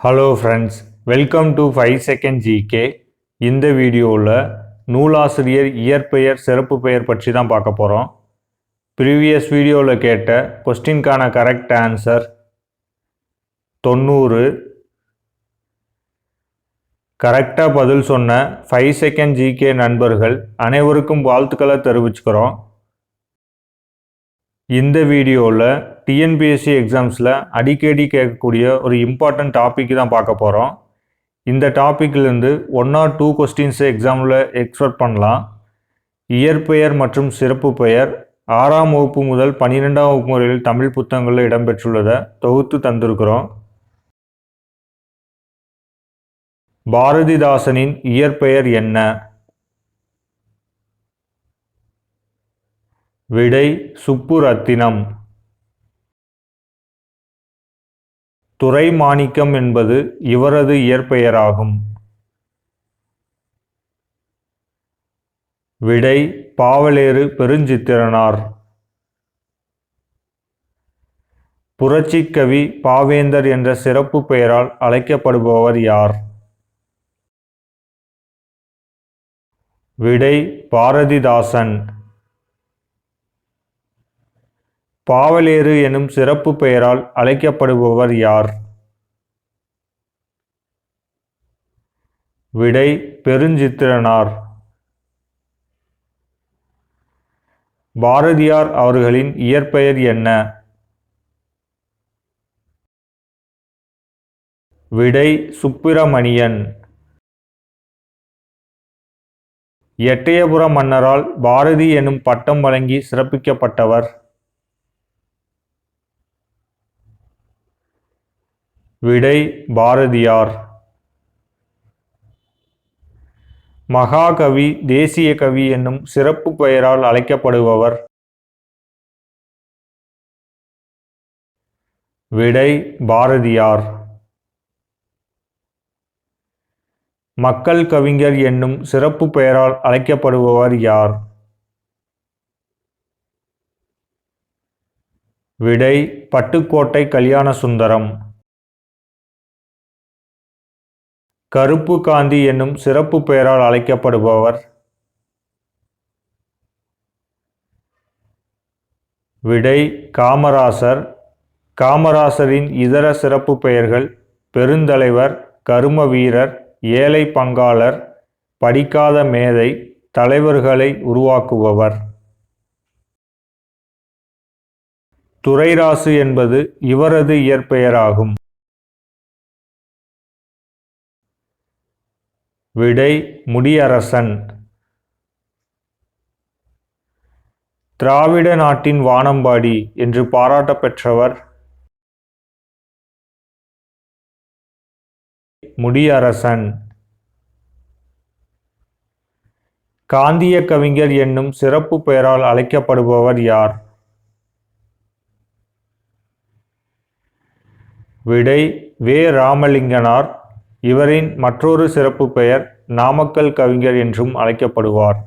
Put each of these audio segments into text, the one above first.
Hello friends welcome to five second GK இந்த வீடியோவில் நூலாசிரியர் இயற்பெயர் சிறப்பு பெயர் பற்றி தான் பார்க்க போகிறோம் ப்ரீவியஸ் வீடியோவில் கேட்ட கொஸ்டின்கான கரெக்ட் ஆன்சர் தொண்ணூறு. கரெக்டாக பதில் சொன்ன ஃபைவ் செகண்ட் ஜிகே நண்பர்கள் அனைவருக்கும் வாழ்த்துக்களை தெரிவிச்சுக்கிறோம். இந்த வீடியோவில் டிஎன்பிஎஸ்சி எக்ஸாம்ஸில் அடிக்கடி கேட்கக்கூடிய ஒரு இம்பார்ட்டன்ட் டாபிக் தான் பார்க்க போகிறோம் இந்த டாப்பிக்லேருந்து ஒன் ஆர் டூ கொஸ்டின்ஸை எக்ஸாமில் எக்ஸ்பெக்ட் பண்ணலாம். இயற்பெயர் மற்றும் சிறப்பு பெயர் ஆறாம் வகுப்பு முதல் பன்னிரெண்டாம் வகுப்பு முறையில் தமிழ் புத்தகங்களில் இடம்பெற்றுள்ளதை தொகுத்து தந்திருக்கிறோம். பாரதிதாசனின் இயற்பெயர் என்ன? விடை சுப்புரத்தினம். துரைமாணிக்கம் என்பது இவரது இயற்பெயராகும். விடை பாவலேறு பெருஞ்சித்திரனார். புரட்சிக்கவி பாவேந்தர் என்ற சிறப்பு பெயரால் அழைக்கப்படுபவர் யார்? விடை பாரதிதாசன். பாவலேறு எனும் சிறப்பு பெயரால் அழைக்கப்படுபவர் யார்? விடை பெருஞ்சித்திரனார். பாரதியார் அவர்களின் இயற்பெயர் என்ன? விடை சுப்பிரமணியன். எட்டயபுர மன்னரால் பாரதி எனும் பட்டம் வழங்கி சிறப்பிக்கப்பட்டவர். விடை பாரதியார். மகாகவி தேசிய கவி என்னும் சிறப்பு பெயரால் அழைக்கப்படுபவர். விடை பாரதியார். மக்கள் கவிஞர் என்னும் சிறப்பு பெயரால் அழைக்கப்படுபவர் யார்? விடை பட்டுக்கோட்டை கல்யாண சுந்தரம் கருப்பு காந்தி என்னும் சிறப்பு பெயரால் அழைக்கப்படுபவர். விடை காமராசர். காமராசரின் இதர சிறப்பு பெயர்கள் பெருந்தலைவர் கரும வீரர் ஏழை பங்காளர் படிக்காத மேதை தலைவர்களை உருவாக்குபவர். துரைராசு என்பது இவரது இயற்பெயராகும். விடை முடியரசன். திராவிட நாட்டின் வானம்பாடி என்று பாராட்ட பெற்றவர் முடியரசன். காந்திய கவிஞர் என்னும் சிறப்பு பெயரால் அழைக்கப்படுபவர் யார்? விடை வே. ராமலிங்கனார் இவரின் மற்றொரு சிறப்பு பெயர் நாமக்கல் கவிஞர் என்றும் அழைக்கப்படுவார்.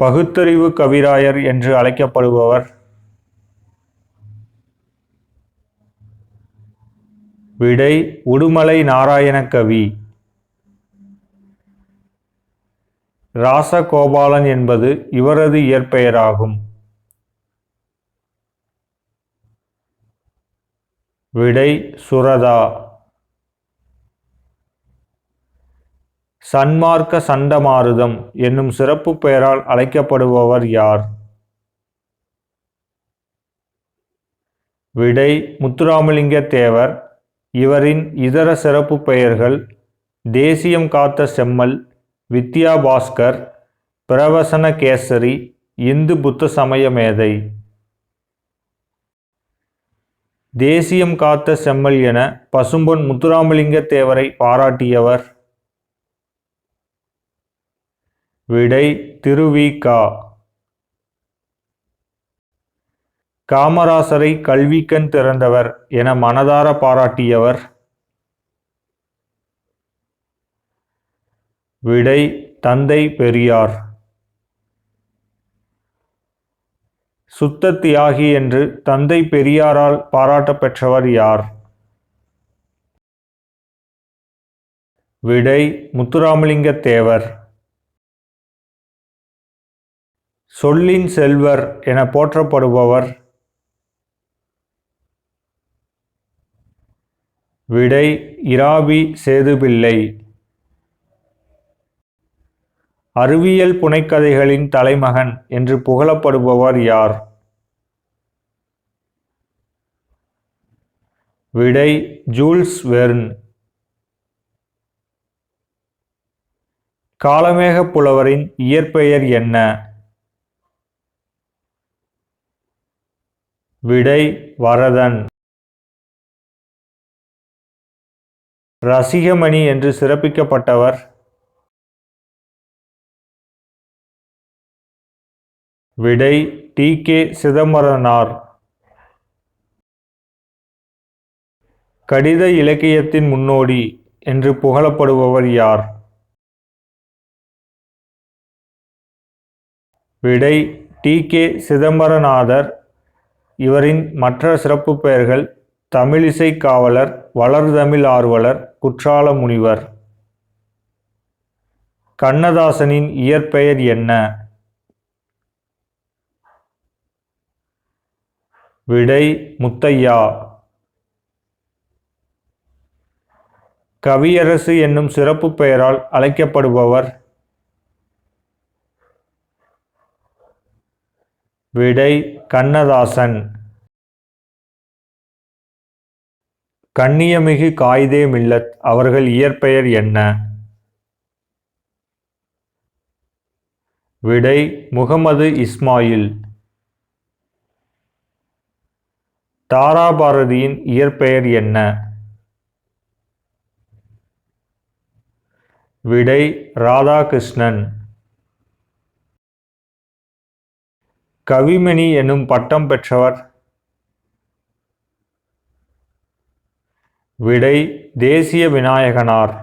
பகுத்தறிவு கவிராயர் என்று அழைக்கப்படுபவர் விடை உடுமலை நாராயண கவி. ராசகோபாலன் என்பது இவரது இயற்பெயராகும். விடை சுரதா. சன்மார்க்க சண்டமாருதம் என்னும் சிறப்பு பெயரால் அழைக்கப்படுபவர் யார்? விடை முத்துராமலிங்க தேவர். இவரின் இதர சிறப்பு பெயர்கள் தேசியம் காத்த செம்மல் வித்யா பாஸ்கர் பிரவசன கேசரி இந்து புத்த சமய மேதை. தேசியம் காத்த செம்மல் என பசும்பொன் முத்துராமலிங்க தேவரை பாராட்டியவர் விடை திருவிகா. காமராசரை கல்விக்கண் திறந்தவர் என மனதார பாராட்டியவர். விடை தந்தை பெரியார். சுத்த தியாகி என்று தந்தை பெரியாரால் பாராட்ட பெற்றவர் யார்? விடை முத்துராமலிங்க தேவர் சொல்லின் செல்வர் என போற்றப்படுபவர். விடை இராபி சேதுபிள்ளை. அறிவியல் புனைக்கதைகளின் தலைமகன் என்று புகழப்படுபவர் யார்? விடை ஜூல்ஸ் வெர்ன். காலமேக புலவரின் இயற்பெயர் என்ன? விடை வரதன். ரசிகமணி என்று சிறப்பிக்கப்பட்டவர். விடை டி. கே. சிதம்பரனார். கடித இலக்கியத்தின் முன்னோடி என்று புகழப்படுபவர் யார்? விடை டி. கே. சிதம்பரநாதர். இவரின் மற்ற சிறப்பு பெயர்கள் தமிழிசை காவலர் வளர்தமிழ் ஆர்வலர் குற்றால முனிவர். கண்ணதாசனின் இயற்பெயர் என்ன? விடை முத்தையா. கவியரசு என்னும் சிறப்பு பெயரால் அழைக்கப்படுபவர். விடை கண்ணதாசன். கண்ணியமிகு காயிதே மில்லத் அவர்கள் இயற்பெயர் என்ன? விடை முகமது இஸ்மாயில். தாராபாரதியின் இயற்பெயர் என்ன? விடை ராதாகிருஷ்ணன். கவிமணி எனும் பட்டம் பெற்றவர். விடை தேசிய விநாயகனார்.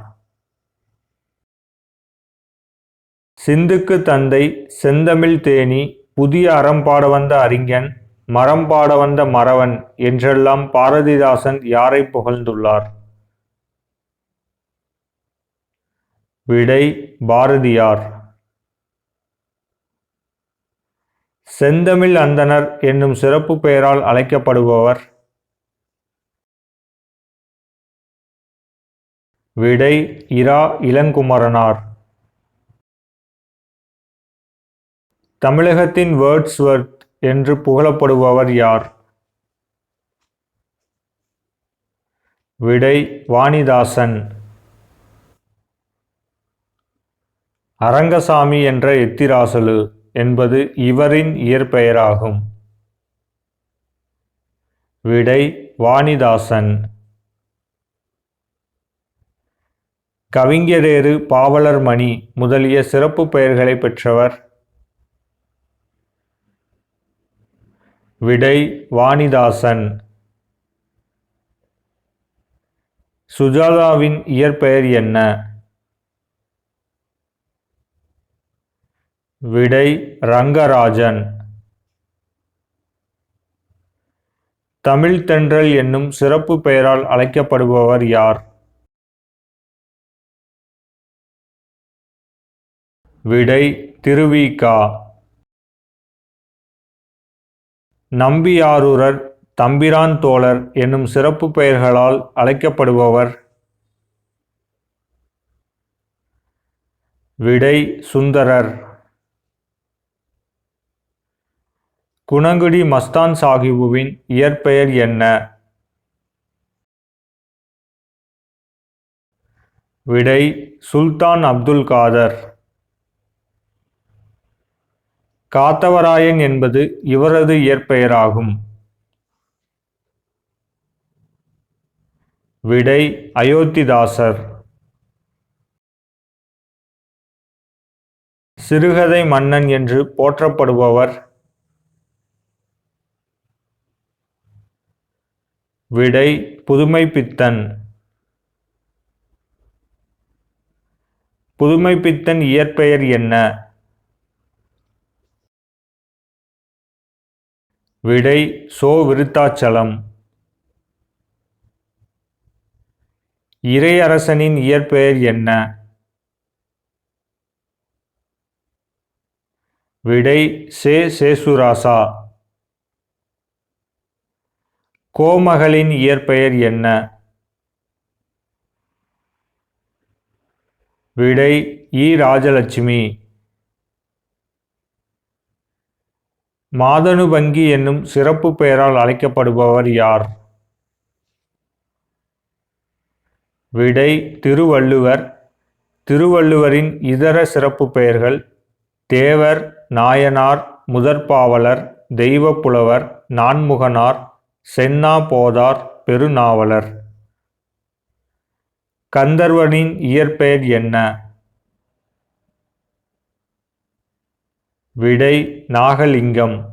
சிந்துக்கு தந்தை செந்தமிழ் தேனி புதிய அறம் பாட வந்த அறிஞன் மரம் பாட வந்த மறவன் என்றெல்லாம் பாரதிதாசன் யாரை புகழ்ந்துள்ளார்? விடை பாரதியார். செந்தமிழ் அந்தனர் என்னும் சிறப்பு பெயரால் அழைக்கப்படுபவர். விடை இரா இளங்குமரனார். தமிழகத்தின் வேர்ட்ஸ்வர்த் என்று புகழப்படுபவர் யார்? விடை வாணிதாசன். அரங்கசாமி என்ற எத்திராசலு. என்பது இவரின் இயற்பெயராகும். விடை வாணிதாசன். கவிஞரேறு பாவலர் மணி முதலிய சிறப்பு பெயர்களை பெற்றவர். விடை வாணிதாசன். சுஜாதாவின் இயற்பெயர் என்ன? விடை ரங்கராஜன். தமிழ்தென்றல் என்னும் சிறப்பு பெயரால் அழைக்கப்படுபவர் யார்? விடை திருவிகா. நம்பியாரூரர் தம்பிரான் தோழர் என்னும் சிறப்பு பெயர்களால் அழைக்கப்படுபவர். விடை சுந்தரர். குணங்குடி மஸ்தான் சாஹிபுவின் இயற்பெயர் என்ன? விடை சுல்தான் அப்துல் காதர். காத்தவராயன் என்பது இவரது இயற்பெயராகும். விடை அயோத்திதாசர். சிறுகதை மன்னன் என்று போற்றப்படுபவர் விடை புதுமைப்பித்தன் புதுமைப்பித்தன் இயற்பெயர் என்ன? விடை சோ விருத்தாச்சலம். இறையரசனின் இயற்பெயர் என்ன? விடை சே சேசுராசா. கோமகளின் இயற்பெயர் என்ன? விடை இ. ராஜலட்சுமி. மாதனுபங்கி என்னும் சிறப்பு பெயரால் அழைக்கப்படுபவர் யார்? விடை திருவள்ளுவர். திருவள்ளுவரின் இதர சிறப்பு பெயர்கள் தேவர் நாயனார் முதற்பாவலர் தெய்வப்புலவர் நான்முகனார் சென்னா போதார் பெருநாவலர். கந்தர்வனின் இயற்பெயர் என்ன? விடை நாகலிங்கம்.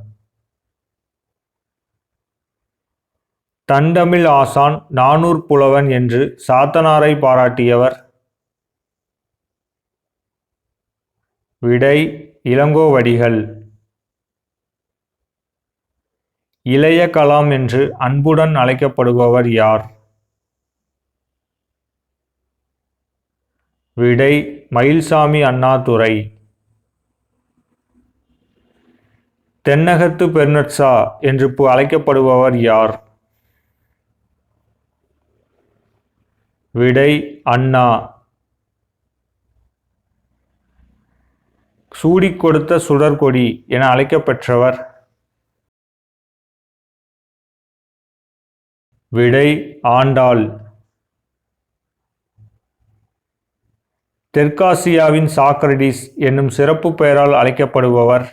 தண்டமிழ் ஆசான் நானூர் புலவன் என்று சாத்தனாரை பாராட்டியவர். விடை இளங்கோவடிகள். இளைய கலாம் என்று அன்புடன் அழைக்கப்படுபவர் யார்? விடை மயில்சாமி அண்ணாதுரை. தென்னகத்து பெர்னட்ஸா என்று அழைக்கப்படுபவர் யார்? விடை அண்ணா. சூடிக் கொடுத்த சுடர்கொடி என அழைக்கப்பெற்றவர் விடை ஆண்டாள். தெற்காசியாவின் சாக்ரடிஸ் என்னும் சிறப்பு பெயரால் அழைக்கப்படுபவர்.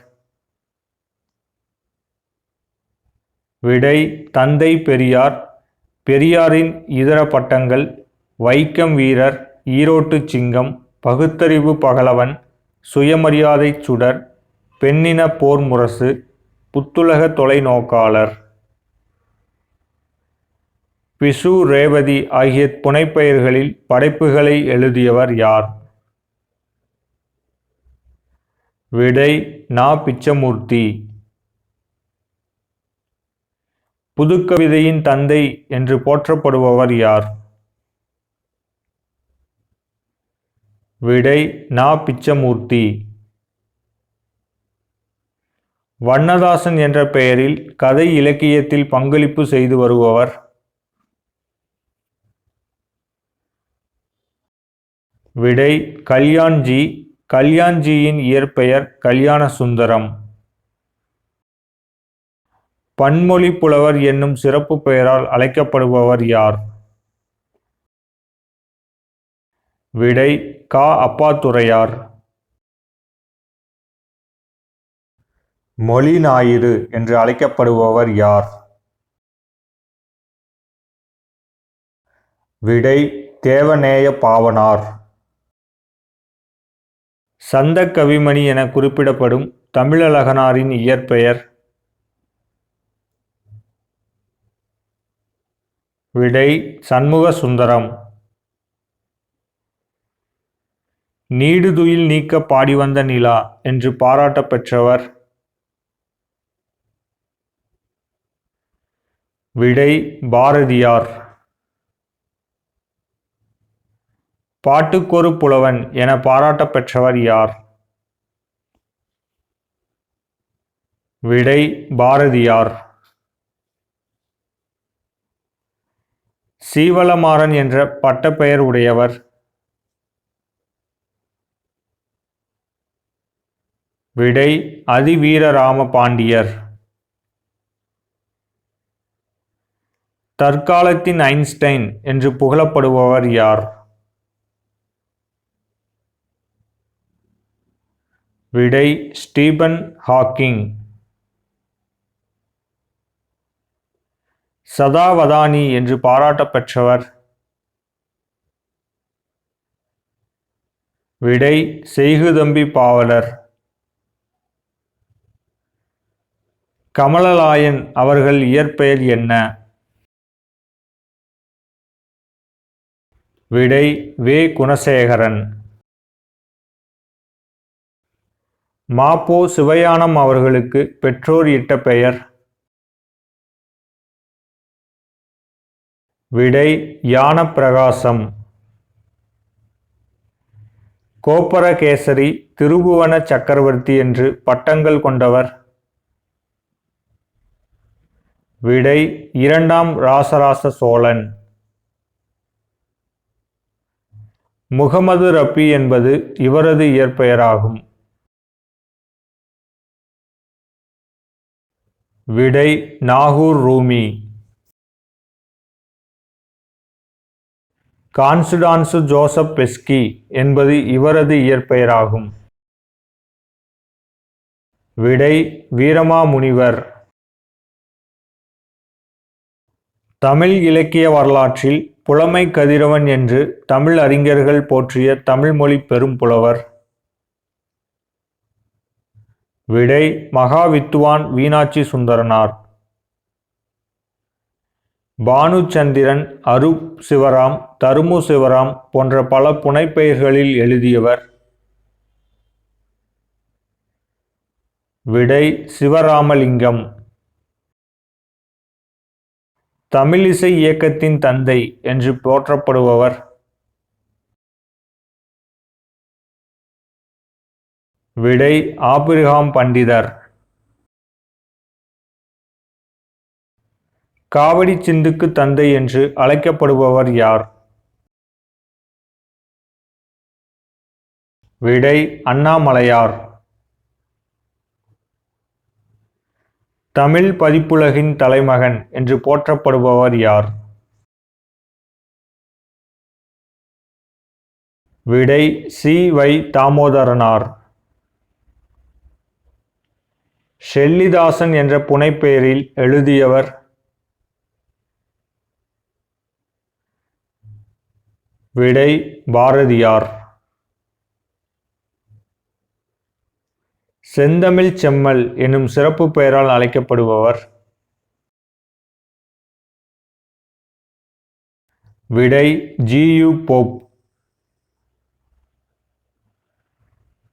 விடை தந்தை பெரியார் பெரியாரின் இதர பட்டங்கள் வைக்கம் வீரர் ஈரோட்டு சிங்கம் பகுத்தறிவு பகலவன் சுயமரியாதை சுடர் பெண்ணின போர் முரசு புத்துலக தொலைநோக்காளர். பிசு ரேவதி ஆகிய புனைப்பெயர்களில் படைப்புகளை எழுதியவர் யார்? விடை நா. பிச்சமூர்த்தி. புதுக்கவிதையின் தந்தை என்று போற்றப்படுபவர் யார்? விடை நா. பிச்சமூர்த்தி. வண்ணதாசன் என்ற பெயரில் கதை இலக்கியத்தில் பங்களிப்பு செய்து வருபவர் விடை கல்யாண்ஜி. கல்யாண்ஜியின் இயற்பெயர் கல்யாண சுந்தரம் பன்மொழி புலவர் என்னும் சிறப்பு பெயரால் அழைக்கப்படுபவர் யார்? விடை கா. அப்பாத்துரையார் மொழி ஞாயிறு என்று அழைக்கப்படுபவர் யார்? விடை தேவநேய பாவனார். சந்த கவிமணி என குறிப்பிடப்படும் தமிழழகனாரின் இயற்பெயர். விடை சண்முக சுந்தரம் நீடுதுயில் நீக்க பாடி வந்த நிலா என்று பாராட்ட பெற்றவர் விடை பாரதியார். பாட்டுக்கொரு புலவன் என பாராட்ட பெற்றவர் யார்? விடை பாரதியார். சீவலமாறன் என்ற பட்டப்பெயர் உடையவர். விடை அதிவீரராம பாண்டியர் தற்காலத்தின் ஐன்ஸ்டைன் என்று புகழப்படுபவர் யார்? விடை ஸ்டீபன் ஹாக்கிங். சதாவதானி என்று பாராட்டப்பெற்றவர். விடை செய்குதம்பி பாவலர். கமலலாயன் அவர்கள் இயற்பெயர் என்ன? விடை வே. குணசேகரன். மாப்போ சிவயானம் அவர்களுக்கு பெற்றோர் இட்ட பெயர். விடை யான பிரகாசம் கோப்பரகேசரி திருபுவன சக்கரவர்த்தி என்று பட்டங்கள் கொண்டவர். விடை இரண்டாம் ராசராச சோழன். முகமது ரப்பி என்பது இவரது இயற்பெயராகும். விடை Nagore Rumi. Constanzo Joseph Beschi என்பது இவரது இயற்பெயராகும். விடை வீரமாமுனிவர் தமிழ் இலக்கிய வரலாற்றில் புலமை கதிரவன் என்று தமிழ் அறிஞர்கள் போற்றிய தமிழ்மொழி பெரும் புலவர் விடை மகாவித்துவான் வீணாட்சி சுந்தரனார். பானுச்சந்திரன் அருப் சிவராம் தருமு சிவராம் போன்ற பல புனைப்பெயர்களில் எழுதியவர். விடை சிவராமலிங்கம். தமிழிசை இயக்கத்தின் தந்தை என்று போற்றப்படுபவர் விடை ஆபிரகாம் பண்டிதர். காவடி சிந்துக்கு தந்தை என்று அழைக்கப்படுபவர் யார்? விடை அண்ணாமலையார். தமிழ் பதிப்புலகின் தலைமகன் என்று போற்றப்படுபவர் யார்? விடை சி. வை. தாமோதரனார். ஷெல்லிதாசன் என்ற புனைப்பெயரில் எழுதியவர். விடை பாரதியார். செந்தமிழ் செம்மல் எனும் சிறப்பு பெயரால் அழைக்கப்படுபவர். விடை ஜியு போப்.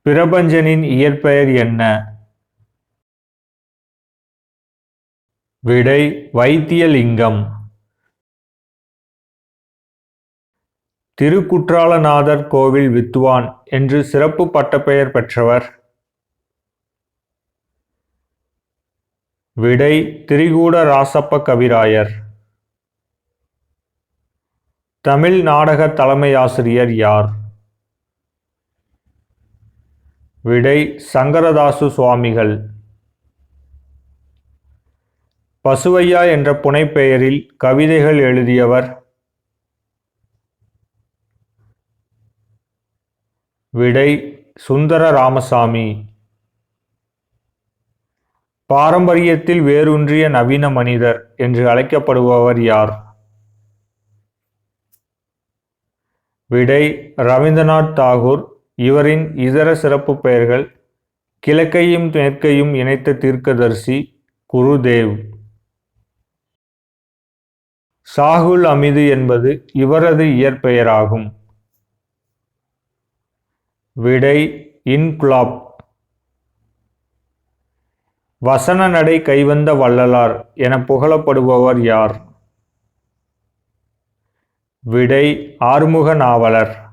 பிரபஞ்சனின் இயற்பெயர் என்ன? விடை வைத்தியலிங்கம். திருக்குற்றாலநாதர் கோவில் வித்துவான் என்று சிறப்பு பட்டப்பெயர் பெற்றவர். விடை திரிகூட ராசப்ப கவிராயர். தமிழ் நாடக தலைமை ஆசிரியர் யார்? விடை சங்கரதாசு சுவாமிகள். பசுவையா என்ற புனைப்பெயரில் கவிதைகள் எழுதியவர் விடை சுந்தர ராமசாமி. பாரம்பரியத்தில் வேரூன்றிய நவீன மனிதர் என்று அழைக்கப்படுபவர் யார்? விடை ரவீந்திரநாத் தாகூர். இவரின் இதர சிறப்பு பெயர்கள் கிழக்கையும் மேற்கையும் இணைத்த தீர்க்கதரிசி குருதேவ். சாகுல் அமிது என்பது இவரது இயற்பெயராகும். விடை இன்குலாப் வசன நடை கைவந்த வள்ளலார் என புகழப்படுபவர் யார்? விடை ஆறுமுக நாவலர்.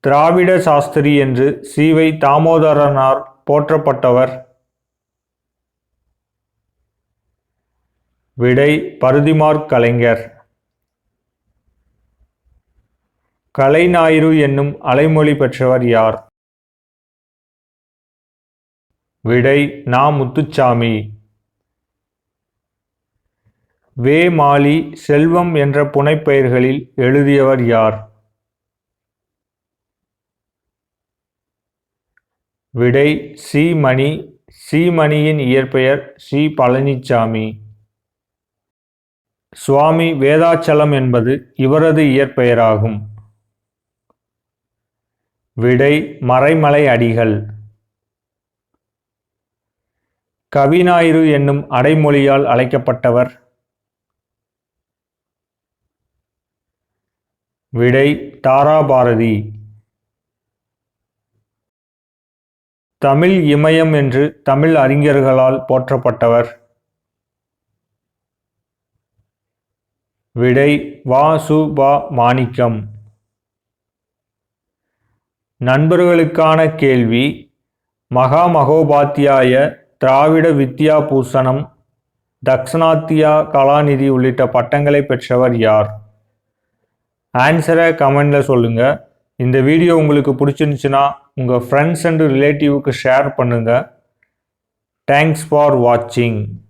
திராவிட சாஸ்திரி என்று சீவை தாமோதரனார் போற்றப்பட்டவர் விடை பருதிமார் கலைஞர். கலைஞாயிறு என்னும் அலைமொழி பெற்றவர் யார்? விடை நா. முத்துச்சாமி. வே. மாலி செல்வம் என்ற புனைப்பெயர்களில் எழுதியவர் யார்? விடை சி. மணி. சிமணியின் இயற்பெயர் சி. பழனிச்சாமி. சுவாமி வேதாச்சலம் என்பது இவரது இயற்பெயராகும். விடை மறைமலை அடிகள். கவிஞாயிறு என்னும் அடைமொழியால் அழைக்கப்பட்டவர். விடை தாராபாரதி. தமிழ் இமயம் என்று தமிழ் அறிஞர்களால் போற்றப்பட்டவர். விடை வா மாணிக்கம் நண்பர்களுக்கான கேள்வி மகா மகோபாத்தியாய திராவிட வித்யா பூஷணம் தக்ஷணாத்தியா கலாநிதி உள்ளிட்ட பட்டங்களை பெற்றவர் யார்? ஆன்சரை கமெண்டில் சொல்லுங்கள் இந்த வீடியோ உங்களுக்கு பிடிச்சிருந்துச்சுன்னா உங்கள் ஃப்ரெண்ட்ஸ் அண்ட் ரிலேட்டிவ்க்கு ஷேர் பண்ணுங்கள் தேங்க்ஸ் ஃபார் வாட்சிங்